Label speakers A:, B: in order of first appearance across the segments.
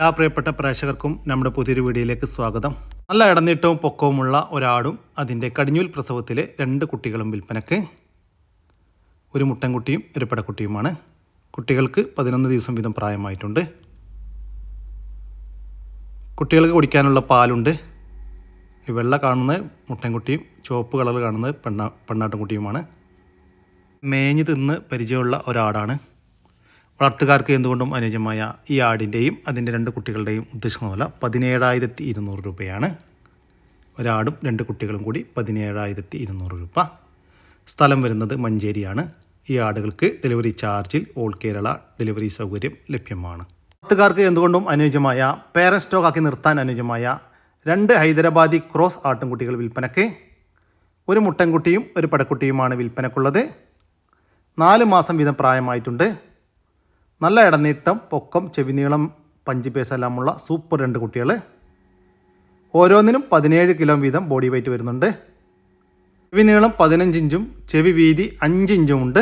A: എല്ലാ പ്രിയപ്പെട്ട പ്രേക്ഷകർക്കും നമ്മുടെ പുതിയൊരു വീഡിയോയിലേക്ക് സ്വാഗതം. നല്ല ഇടനീട്ടവും പൊക്കവുമുള്ള ഒരാടും അതിന്റെ കടിഞ്ഞൂൽ പ്രസവത്തിലെ രണ്ട് കുട്ടികളും വിൽപ്പനക്ക് ഒരു മുട്ടൻകുട്ടിയും ഒരു പെടക്കുട്ടിയുമാണ്. കുട്ടികൾക്ക് പതിനൊന്ന് ദിവസം വീതം പ്രായമായിട്ടുണ്ട്. കുട്ടികൾക്ക് കുടിക്കാനുള്ള പാലുണ്ട്. ഈ വെള്ള കാണുന്നത് മുട്ടൻകുട്ടിയും ചുവപ്പ് കളർ കാണുന്നത് പെണ്ണ പെണ്ണാട്ടുംകുട്ടിയുമാണ്. മേഞ്ഞ് തിന്ന് പരിചയമുള്ള ഒരാടാണ്. വളർത്തുകാർക്ക് എന്തുകൊണ്ടും അനുയോജ്യമായ ഈ ആടിന്റെയും അതിന്റെ രണ്ട് കുട്ടികളുടെയും ഉദ്ദേശിക്കുന്ന വില പതിനേഴായിരത്തി ഇരുന്നൂറ് രൂപയാണ്. ഒരാടും രണ്ട് കുട്ടികളും കൂടി പതിനേഴായിരത്തി ഇരുന്നൂറ് രൂപ. സ്ഥലം വരുന്നത് മഞ്ചേരിയാണ്. ഈ ആടുകൾക്ക് ഡെലിവറി ചാർജിൽ ഓൾ കേരള ഡെലിവറി സൗകര്യം ലഭ്യമാണ്. വളർത്തുകാർക്ക് എന്തുകൊണ്ടും അനുയോജ്യമായ പേരൻ സ്റ്റോക്കാക്കി നിർത്താൻ അനുയോജ്യമായ രണ്ട് ഹൈദരാബാദി ക്രോസ് ആട്ടിൻകുട്ടികൾ വിൽപ്പനയ്ക്ക് ഒരു മുട്ടൻകുട്ടിയും ഒരു പടക്കുട്ടിയുമാണ് വിൽപ്പനക്കുള്ളത്. നാല് മാസം വീതം പ്രായമായിട്ടുണ്ട്. നല്ല ഇടനീട്ടം പൊക്കം ചെവിനീളം പഞ്ചി പേസ് എല്ലാമുള്ള സൂപ്പർ രണ്ട് കുട്ടികൾ ഓരോന്നിനും പതിനേഴ് കിലോ വീതം ബോഡി വെയിറ്റ് വരുന്നുണ്ട്. ചെവി നീളം പതിനഞ്ചിഞ്ചും ചെവി വീതി അഞ്ചിഞ്ചും ഉണ്ട്.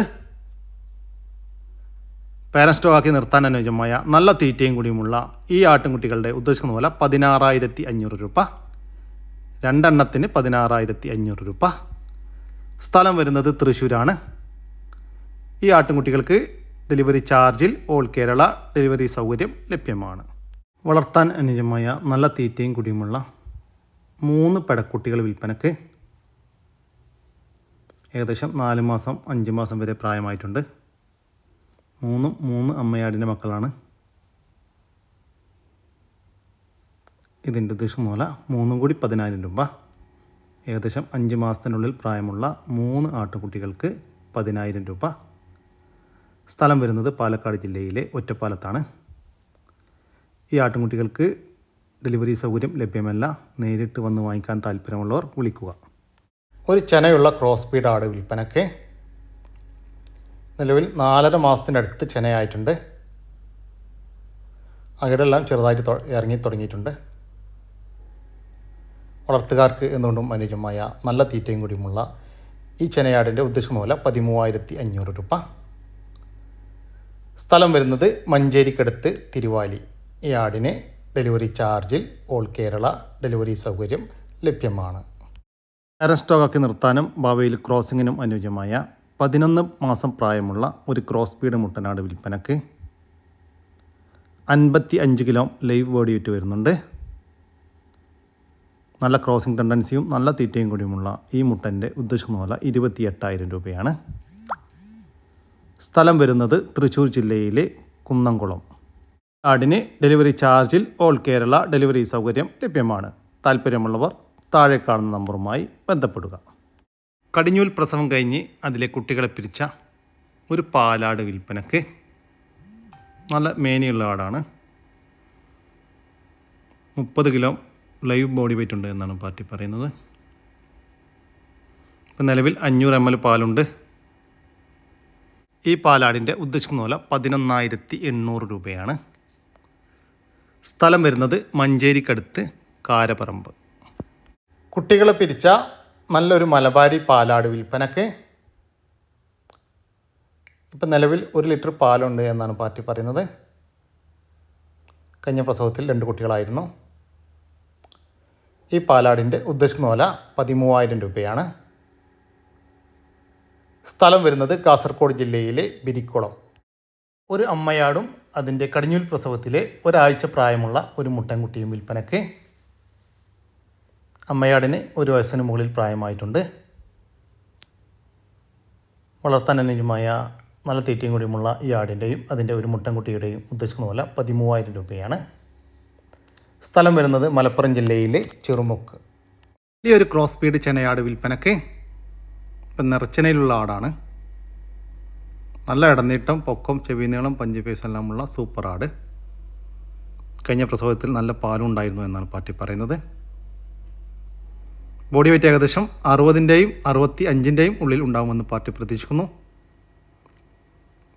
A: പാരസ്റ്റോ ആക്കി നിർത്താൻ അനുയോജ്യമായ നല്ല തീറ്റയും കൂടിയുമുള്ള ഈ ആട്ടിൻകുട്ടികളുടെ ഉദ്ദേശിക്കുന്ന പോലെ പതിനാറായിരത്തി അഞ്ഞൂറ് രൂപ. രണ്ടെണ്ണത്തിന് പതിനാറായിരത്തി അഞ്ഞൂറ് രൂപ. സ്ഥലം വരുന്നത് തൃശ്ശൂരാണ്. ഈ ആട്ടിൻകുട്ടികൾക്ക് ഡെലിവറി ചാർജിൽ ഓൾ കേരള ഡെലിവറി സൗകര്യം ലഭ്യമാണ്. വളർത്താൻ അനുജമായ നല്ല തീറ്റയും കുടിയുമുള്ള മൂന്ന് പെടക്കുട്ടികൾ വിൽപ്പനക്ക് ഏകദേശം നാല് മാസം അഞ്ച് മാസം വരെ പ്രായമായിട്ടുണ്ട്. മൂന്നും മൂന്ന് അമ്മയാടിന്റെ മക്കളാണ്. ഇതിന്റെ ഉദ്ദേശം മൂല മൂന്നും കൂടി പതിനായിരം രൂപ. ഏകദേശം അഞ്ച് മാസത്തിനുള്ളിൽ പ്രായമുള്ള മൂന്ന് ആട്ടുകുട്ടികൾക്ക് പതിനായിരം രൂപ. സ്ഥലം വരുന്നത് പാലക്കാട് ജില്ലയിലെ ഒറ്റപ്പാലത്താണ്. ഈ ആട്ടുംകുട്ടികൾക്ക് ഡെലിവറി സൗകര്യം ലഭ്യമല്ല. നേരിട്ട് വന്ന് വാങ്ങിക്കാൻ താല്പര്യമുള്ളവർ വിളിക്കുക. ഒരു ചെനയുള്ള ക്രോസ് സ്പീഡ് ആട് വിൽപ്പനയ്ക്ക് നിലവിൽ നാലര മാസത്തിനടുത്ത് ചെനയായിട്ടുണ്ട്. അകിടെല്ലാം ചെറുതായിട്ട് ഇറങ്ങി തുടങ്ങിയിട്ടുണ്ട്. വളർത്തുകാർക്ക് എന്തുകൊണ്ടും അനുയോജ്യമായ നല്ല തീറ്റയും കൂടിയുമുള്ള ഈ ചെനയാടിന്റെ ഉദ്ദേശം മൂല പതിമൂവായിരത്തി അഞ്ഞൂറ് രൂപ. സ്ഥലം വരുന്നത് മഞ്ചേരിക്കടുത്ത് തിരുവാലി. ഈ ആടിന് ഡെലിവറി ചാർജിൽ ഓൾ കേരള ഡെലിവറി സൗകര്യം ലഭ്യമാണ്. പാരൻ സ്റ്റോക്കാക്കി നിർത്താനും ഭാവിയിൽ ക്രോസിങ്ങിനും അനുയോജ്യമായ പതിനൊന്ന് മാസം പ്രായമുള്ള ഒരു ക്രോസ് സ്പീഡ് മുട്ടനാട് വിൽപ്പനക്ക് അൻപത്തി അഞ്ച് കിലോ ലൈവ് ബോഡി വിറ്റ് വരുന്നുണ്ട്. നല്ല ക്രോസിംഗ് ടെൻഡൻസിയും നല്ല തീറ്റയും കൂടിയുമുള്ള ഈ മുട്ടന്റെ ഉദ്ദേശം പോലെ ഇരുപത്തി എട്ടായിരം രൂപയാണ്. സ്ഥലം വരുന്നത് തൃശ്ശൂർ ജില്ലയിലെ കുന്നംകുളം. കാർഡിന് ഡെലിവറി ചാർജിൽ ഓൾ കേരള ഡെലിവറി സൗകര്യം ലഭ്യമാണ്. താല്പര്യമുള്ളവർ താഴെ കാണുന്ന നമ്പറുമായി ബന്ധപ്പെടുക. കടിഞ്ഞൂൽ പ്രസവം കഴിഞ്ഞ് അതിലെ കുട്ടികളെ പിരിച്ച ഒരു പാലാട് വിൽപ്പനക്ക് നല്ല മേനിയുള്ള ആടാണ്. മുപ്പത് കിലോ ലൈവ് ബോഡി വെയിറ്റ് ഉണ്ട് എന്നാണ് പാർട്ടി പറയുന്നത്. ഇപ്പം നിലവിൽ അഞ്ഞൂറ് എം എൽ പാലുണ്ട്. ഈ പാലാടിന്റെ ഉദ്ദേശിക്കുന്ന പോലെ പതിനൊന്നായിരത്തി എണ്ണൂറ് രൂപയാണ്. സ്ഥലം വരുന്നത് മഞ്ചേരിക്കടുത്ത് കാരപറമ്പ്. കുട്ടികളെ പിരിച്ച നല്ലൊരു മലബാരി പാലാട് വിൽപ്പനക്ക് ഇപ്പം നിലവിൽ ഒരു ലിറ്റർ പാലുണ്ട് എന്നാണ് പാർട്ടി പറയുന്നത്. കഴിഞ്ഞ പ്രസവത്തിൽ രണ്ട് കുട്ടികളായിരുന്നു. ഈ പാലാടിന്റെ ഉദ്ദേശിക്കുന്ന വില പതിമൂവായിരം രൂപയാണ്. സ്ഥലം വരുന്നത് കാസർഗോഡ് ജില്ലയിലെ ബിരിക്കുളം. ഒരു അമ്മയാടും അതിന്റെ കടിഞ്ഞൂൽ പ്രസവത്തിലെ ഒരാഴ്ച പ്രായമുള്ള ഒരു മുട്ടൻകുട്ടിയും വിൽപ്പനയ്ക്ക് അമ്മയാടിന് ഒരു വയസ്സിന് മുകളിൽ പ്രായമായിട്ടുണ്ട്. വളർത്താൻ അനുയോജ്യമായ നല്ല തീറ്റയും കൂടിയുമുള്ള ഈ ആടിന്റെയും അതിന്റെ ഒരു മുട്ടൻകുട്ടിയുടെയും ഉദ്ദേശിക്കുന്ന പോലെ പതിമൂവായിരം രൂപയാണ്. സ്ഥലം വരുന്നത് മലപ്പുറം ജില്ലയിലെ ചെറുമുക്ക്. ഈ ഒരു ക്രോസ് സ്പീഡ് ചെനയാട് വിൽപ്പനയ്ക്ക് ഇപ്പം നിറച്ചനയിലുള്ള ആടാണ്. നല്ല ഇടനീട്ടം പൊക്കം ചെവിനീളം പഞ്ചപേസ് എല്ലാമുള്ള സൂപ്പർ ആട്. കഴിഞ്ഞ പ്രസവത്തിൽ നല്ല പാലും ഉണ്ടായിരുന്നു എന്നാണ് പാർട്ടി പറയുന്നത്. ബോഡി വെയിറ്റ് ഏകദേശം അറുപതിന്റെയും അറുപത്തി അഞ്ചിന്റെയും ഉള്ളിൽ ഉണ്ടാകുമെന്ന് പാർട്ടി പ്രതീക്ഷിക്കുന്നു.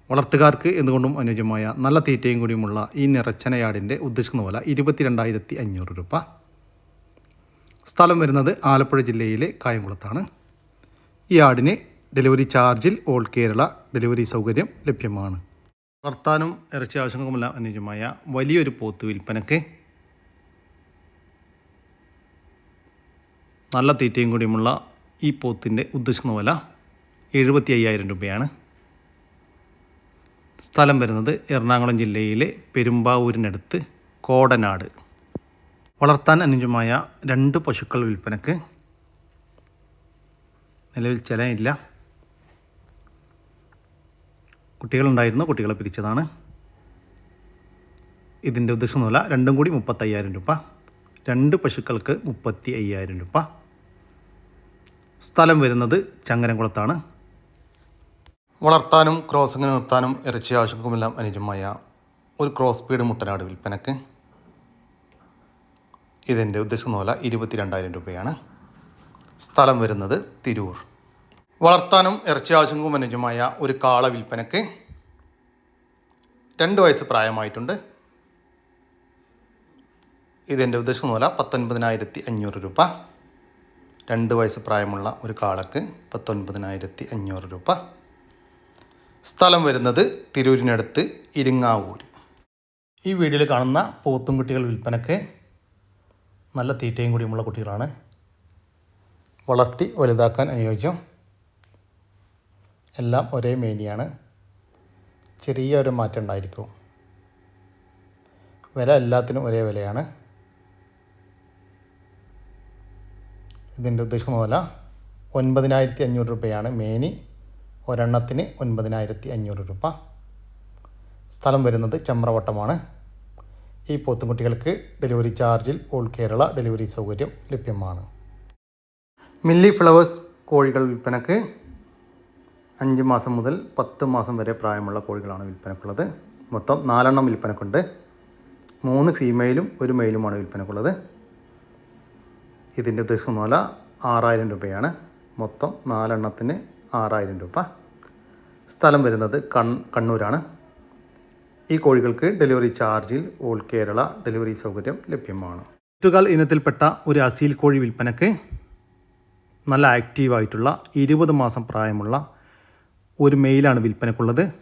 A: വളർത്തുകാർക്ക് എന്തുകൊണ്ടും അനുയോജ്യമായ നല്ല തീറ്റയും കൂടിയുമുള്ള ഈ നിറച്ചനയാടിന്റെ ഉദ്ദേശിക്കുന്ന പോലെ ഇരുപത്തിരണ്ടായിരത്തി അഞ്ഞൂറ് രൂപ. സ്ഥലം വരുന്നത് ആലപ്പുഴ ജില്ലയിലെ കായംകുളത്താണ്. ഈ ആടിന് ഡെലിവറി ചാർജിൽ ഓൾ കേരള ഡെലിവറി സൗകര്യം ലഭ്യമാണ്. വളർത്താനും ഇറച്ചി ആവശ്യങ്ങൾക്കുമെല്ലാം അനുയോജ്യമായ വലിയൊരു പോത്ത് വിൽപ്പനക്ക് നല്ല തീറ്റയും കൂടിയുമുള്ള ഈ പോത്തിന്റെ ഉദ്ദേശിക്കുന്ന വില എഴുപത്തി അയ്യായിരം രൂപയാണ്. സ്ഥലം വരുന്നത് എറണാകുളം ജില്ലയിലെ പെരുമ്പാവൂരിനടുത്ത് കോടനാട്. വളർത്താൻ അനുജമായ രണ്ട് പശുക്കൾ വിൽപ്പനക്ക് നിലവിൽ ചിലയില്ല കുട്ടികളുണ്ടായിരുന്നു. കുട്ടികളെ പിരിച്ചതാണ്. ഇതിന്റെ ഉദ്ദേശമൊന്നുമല്ല. രണ്ടും കൂടി മുപ്പത്തയ്യായിരം രൂപ. രണ്ട് പശുക്കൾക്ക് മുപ്പത്തി അയ്യായിരം രൂപ. സ്ഥലം വരുന്നത് ചങ്ങരംകുളത്താണ്. വളർത്താനും ക്രോസിങ്ങിന് നിർത്താനും ഇറച്ചി ആവശ്യങ്ങൾക്കുമെല്ലാം അനുജമായ ഒരു ക്രോസ് സ്പീഡ് മുട്ടനാട് വിൽപ്പനക്ക്. ഇതിന്റെ ഉദ്ദേശം വില ഇരുപത്തി രണ്ടായിരം രൂപയാണ്. സ്ഥലം വരുന്നത് തിരൂർ. വളർത്താനും ഇറച്ചി ആവശ്യങ്ങൾക്കും അനുജമായ ഒരു കാള വിൽപ്പനക്ക് രണ്ട് വയസ്സ് പ്രായമായിട്ടുണ്ട്. ഇതെന്റെ ഉദ്ദേശം മൂല പത്തൊൻപതിനായിരത്തി അഞ്ഞൂറ് രൂപ. രണ്ട് വയസ്സ് പ്രായമുള്ള ഒരു കാളക്ക് പത്തൊൻപതിനായിരത്തി അഞ്ഞൂറ് രൂപ. സ്ഥലം വരുന്നത് തിരൂരിനടുത്ത് ഇരിങ്ങാവൂർ ഈ വീഡിയോയിൽ കാണുന്ന പോത്തും കുട്ടികൾ വിൽപ്പനക്ക് നല്ല തീറ്റയും കൂടിയുമുള്ള കുട്ടികളാണ് വളർത്തി വലുതാക്കാൻ അനുയോജ്യം. എല്ലാം ഒരേ മേനിയാണ്. ചെറിയ ഒരു മാറ്റം ഉണ്ടായിരിക്കും. വില എല്ലാത്തിനും ഒരേ വിലയാണ്. ഇതിന്റെ ഉദ്ദേശം പോലെ ഒൻപതിനായിരത്തി അഞ്ഞൂറ് രൂപയാണ് മേനി. ഒരെണ്ണത്തിന് ഒൻപതിനായിരത്തി അഞ്ഞൂറ് രൂപ. സ്ഥലം വരുന്നത് ചമ്രവട്ടമാണ് ഈ പോത്തുംകുട്ടികൾക്ക് ഡെലിവറി ചാർജിൽ ഓൾ കേരള ഡെലിവറി സൗകര്യം ലഭ്യമാണ്. മില്ലി ഫ്ലവേഴ്സ് കോഴികൾ വിൽപ്പനക്ക് അഞ്ച് മാസം മുതൽ പത്ത് മാസം വരെ പ്രായമുള്ള കോഴികളാണ് വിൽപ്പനക്കുള്ളത്. മൊത്തം നാലെണ്ണം വിൽപ്പനക്കുണ്ട്. മൂന്ന് ഫീമെയിലും ഒരു മെയിലുമാണ് വിൽപ്പനക്കുള്ളത്. ഇതിന്റെ ഉദ്ദേശം വില ആറായിരം രൂപയാണ്. മൊത്തം നാലെണ്ണത്തിന് ആറായിരം രൂപ. സ്ഥലം വരുന്നത് കൺ കണ്ണൂരാണ്. ഈ കോഴികൾക്ക് ഡെലിവറി ചാർജിൽ ഓൾ കേരള ഡെലിവറി സൗകര്യം ലഭ്യമാണ്. ഇതുകാൽ ഇനത്തിൽപ്പെട്ട ഒരു അസീൽ കോഴി വിൽപ്പനക്ക് നല്ല ആക്റ്റീവായിട്ടുള്ള ഇരുപത് മാസം പ്രായമുള്ള ഒരു മെയിലാണ് വിൽപ്പനക്കുള്ളത്.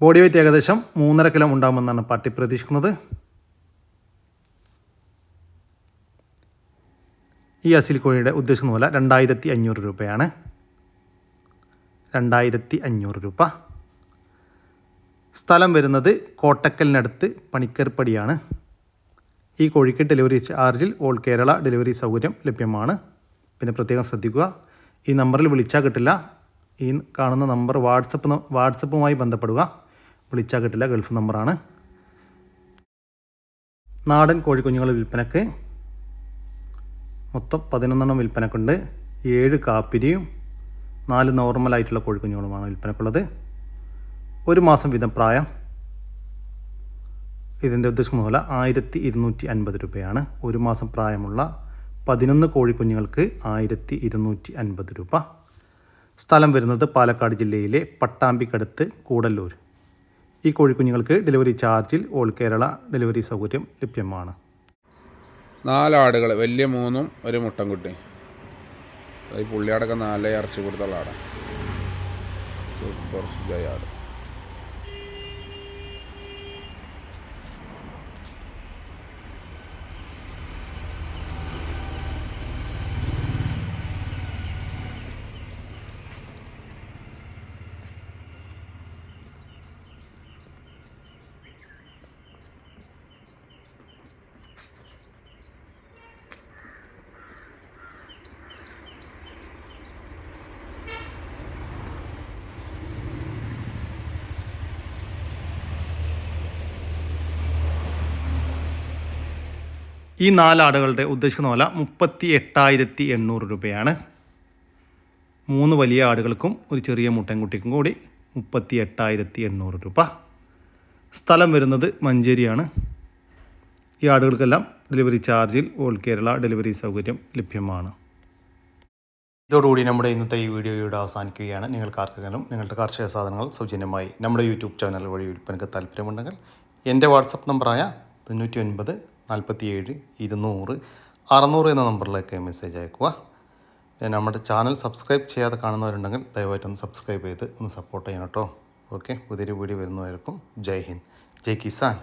A: ബോഡി വെയ്റ്റ് ഏകദേശം മൂന്നര കിലോ ഉണ്ടാകുമെന്നാണ് പാർട്ടി പ്രതീക്ഷിക്കുന്നത്. ഈ അസിൽ കോഴിയുടെ ഉദ്ദേശിക്കുന്ന പോലെ രണ്ടായിരത്തി അഞ്ഞൂറ് രൂപയാണ്. രണ്ടായിരത്തി അഞ്ഞൂറ് രൂപ. സ്ഥലം വരുന്നത് കോട്ടക്കലിനടുത്ത് പണിക്കർപ്പടിയാണ്. ഈ കോഴിക്ക് ഡെലിവറി ചാർജിൽ ഓൾ കേരള ഡെലിവറി സൗകര്യം ലഭ്യമാണ്. പിന്നെ പ്രത്യേകം ശ്രദ്ധിക്കുക ഈ നമ്പറിൽ വിളിച്ചാൽ കിട്ടില്ല. ഈ കാണുന്ന നമ്പർ വാട്സപ്പ് വാട്സപ്പുമായി ബന്ധപ്പെടുക. വിളിച്ചാൽ കിട്ടില്ല ഗൾഫ് നമ്പറാണ്. നാടൻ കോഴിക്കുഞ്ഞുങ്ങൾ വിൽപ്പനക്ക് മൊത്തം പതിനൊന്നെണ്ണം വിൽപ്പനക്കുണ്ട്. ഏഴ് കാപ്പിരിയും നാല് നോർമലായിട്ടുള്ള കോഴിക്കുഞ്ഞുങ്ങളുമാണ് വിൽപ്പനക്കുള്ളത്. ഒരു മാസം വീതം പ്രായം ഇതിന്റെ ഉദ്ദേശിക്കുന്ന പോലെ ആയിരത്തി ഇരുന്നൂറ്റി അൻപത് രൂപയാണ്. ഒരു മാസം പ്രായമുള്ള പതിനൊന്ന് കോഴിക്കുഞ്ഞുങ്ങൾക്ക് ആയിരത്തി ഇരുന്നൂറ്റി അൻപത് രൂപ. സ്ഥലം വരുന്നത് പാലക്കാട് ജില്ലയിലെ പട്ടാമ്പിക്കടുത്ത് കൂടല്ലൂർ. ഈ കോഴിക്കുഞ്ഞുങ്ങൾക്ക് ഡെലിവറി ചാർജിൽ ഓൾ കേരള ഡെലിവറി സൗകര്യം ലഭ്യമാണ്.
B: നാലാടുകൾ വലിയ മൂന്നും ഒരു മുട്ടൻകുട്ടി ഈ പുള്ളിയാടൊക്കെ നാലേ ഇറച്ചി കൊടുത്തുള്ള ആടാണ് സൂപ്പർ ജയാട്
A: ഈ നാലാടുകളുടെ ഉദ്ദേശിക്കുന്ന വില മുപ്പത്തി എട്ടായിരത്തി എണ്ണൂറ് രൂപയാണ്. മൂന്ന് വലിയ ആടുകൾക്കും ഒരു ചെറിയ മുട്ടൻകുട്ടിക്കും കൂടി മുപ്പത്തി എട്ടായിരത്തി എണ്ണൂറ് രൂപ. സ്ഥലം വരുന്നത് മഞ്ചേരിയാണ്. ഈ ആടുകൾക്കെല്ലാം ഡെലിവറി ചാർജിൽ ഓൾ കേരള ഡെലിവറി സൗകര്യം ലഭ്യമാണ്. ഇതോടുകൂടി നമ്മുടെ ഇന്നത്തെ ഈ വീഡിയോ ഇവിടെ അവസാനിക്കുകയാണ്. നിങ്ങൾക്ക് ആർക്കെങ്കിലും നിങ്ങളുടെ കാർഷിക സാധനങ്ങൾ സൗജന്യമായി നമ്മുടെ യൂട്യൂബ് ചാനൽ വഴി വിൽപ്പനയ്ക്ക് താല്പര്യമുണ്ടെങ്കിൽ എന്റെ വാട്സപ്പ് നമ്പറായ തൊണ്ണൂറ്റി ഒൻപത് നാൽപ്പത്തി ഏഴ് ഇരുന്നൂറ് അറുന്നൂറ് എന്ന നമ്പറിലേക്ക് മെസ്സേജ് അയക്കുക. നമ്മുടെ ചാനൽ സബ്സ്ക്രൈബ് ചെയ്യാതെ കാണുന്നവരുണ്ടെങ്കിൽ ദയവായിട്ടൊന്ന് സബ്സ്ക്രൈബ് ചെയ്ത് ഒന്ന് സപ്പോർട്ട് ചെയ്യണം കേട്ടോ. ഓക്കെ പുതിയൊരു വീഡിയോ വരുന്നവർക്കും ജയ് ഹിന്ദ്. ജയ് കിസാൻ.